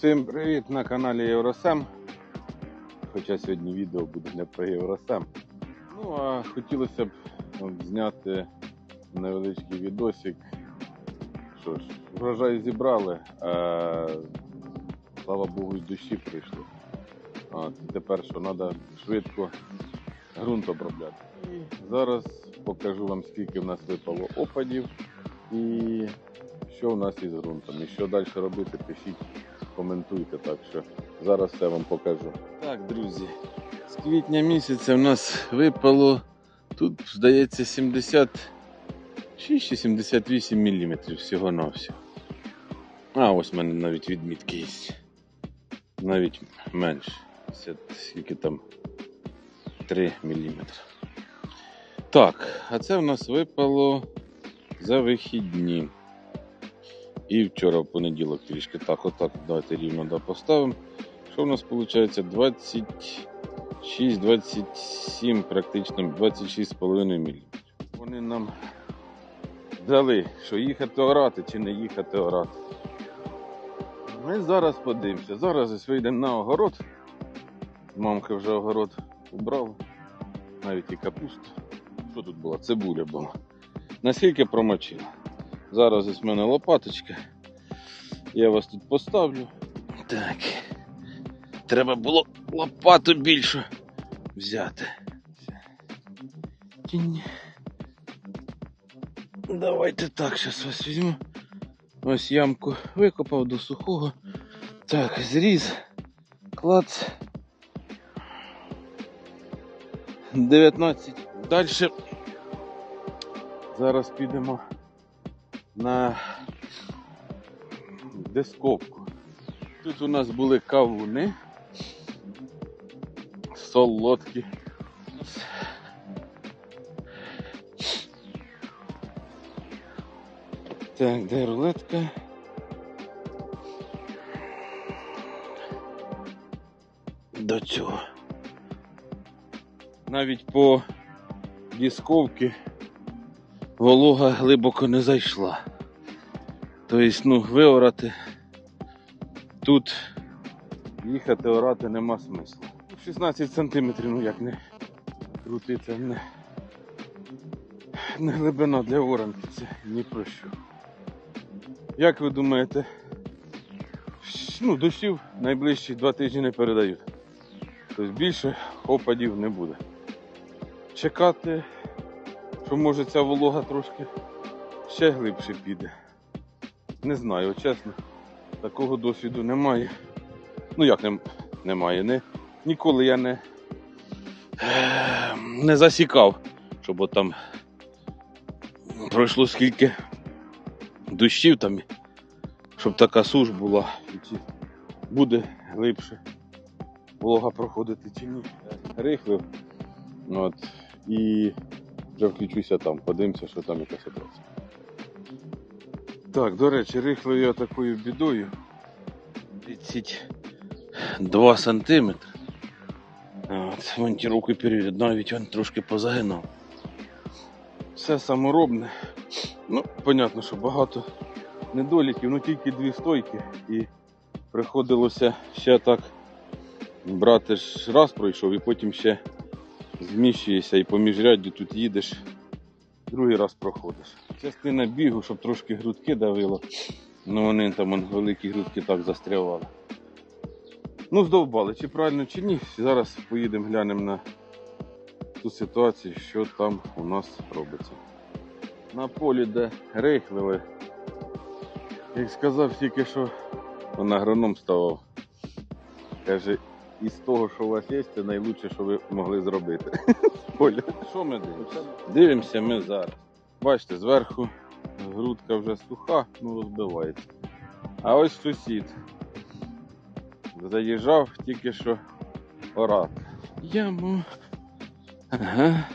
Всім привіт на каналі Євросем. Хоча сьогодні відео буде не про Євросем. Ну а хотілося б зняти невеличкий відосик. Що ж, врожай зібрали, а слава Богу, і дощі прийшли. От, тепер що треба швидко ґрунт обробляти. І зараз покажу вам, скільки в нас випало опадів і що в нас із ґрунтом. І що далі робити, пишіть коментуйте, так що зараз все вам покажу. Так, друзі, з квітня місяця в нас випало тут, здається, 76 чи 78 мм всього на всього. А, ось в мене навіть відмітки є. Навіть менше. Скільки там 3 мм. Так, а це в нас випало за вихідні. І вчора в понеділок трішки так, отак, давайте рівно да, поставимо. Що в нас виходить? 26, 27, практично 26,5 мм. Вони нам дали, що їхати орати чи не їхати орати. Ми зараз подивимося. Зараз вийдемо на огород. Мамка вже огород убрала. Навіть і капусту. Що тут була? Цибуля була. Наскільки промочила. Зараз ось в мене лопаточка. Я вас тут поставлю. Так. Треба було лопату більшу взяти. Тінь. Давайте так, зараз вас візьму. Ось ямку викопав до сухого. Так, зріз, клац. 19. Далі. Зараз підемо на дисковку. Тут у нас були кавуни, солодкі. Так, де рулетка? До цього. Навіть по дисковці волога глибоко не зайшла. Тобто, ну, виорати тут їхати орати нема смислу. 16 сантиметрів, ну як не крути, це не, не глибина для оранки, це ні про що. Як ви думаєте, ну, дощів найближчі два тижні не передають. Тобто більше опадів не буде. Чекати, що може ця волога трошки ще глибше піде. Не знаю, чесно. Такого досвіду немає. Ну як не, немає. Не, ніколи я не, е, не засікав, щоб от там пройшло скільки дощів там, щоб така суш була, і чи буде глибше волога проходити чи ні. Рихлив. От, і вже включуся там, подивимося, що там яка ситуація. Так, до речі, рихлив я такою бідою. 32 сантиметри. От, вон ті руки перед, навіть він трошки позагинав. Все саморобне. Ну, понятно, що багато недоліків, ну тільки дві стойки і приходилося ще так брати ж раз пройшов і потім ще зміщуєшся і по міжряддю тут їдеш, другий раз проходиш. Частина бігу, щоб трошки грудки давило. Ну вони там вон, великі грудки так застрявали. Ну, здовбали, чи правильно, чи ні. Зараз поїдемо глянемо на ту ситуацію, що там у нас робиться. На полі, де рихлили, як сказав тільки що он агроном ставав. Каже, із того, що у вас є, це найкраще, що ви могли зробити. З поля. Що ми дивимося? Дивимося ми зараз. Бачите, зверху грудка вже суха, ну розбивається. А ось сусід. Заїжджав тільки що орати. Яму. Ага.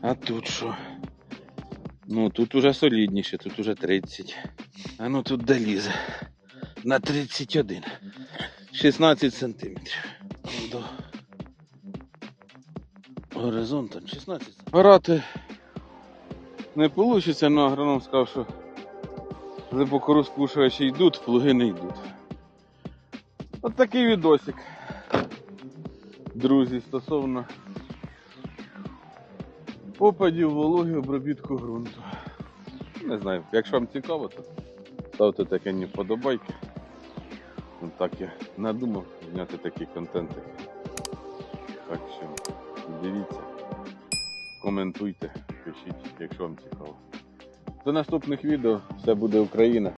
А тут що? Ну тут уже солідніше, тут уже 30. А ну тут де лізе. На 31. 16 сантиметрів. До горизонту 16. Орати не вийде, але агроном сказав, що Глибокорозпушувачі йдуть, плуги не йдуть. От такий відосик. Друзі, стосовно попадів, вологи, обробітку ґрунту. Не знаю, якщо вам цікаво, то ставте таке мені вподобайки. Ну, так я надумав зняти такий контент. Так що дивіться, коментуйте, пишіть, якщо вам цікаво. До наступних відео все буде Україна.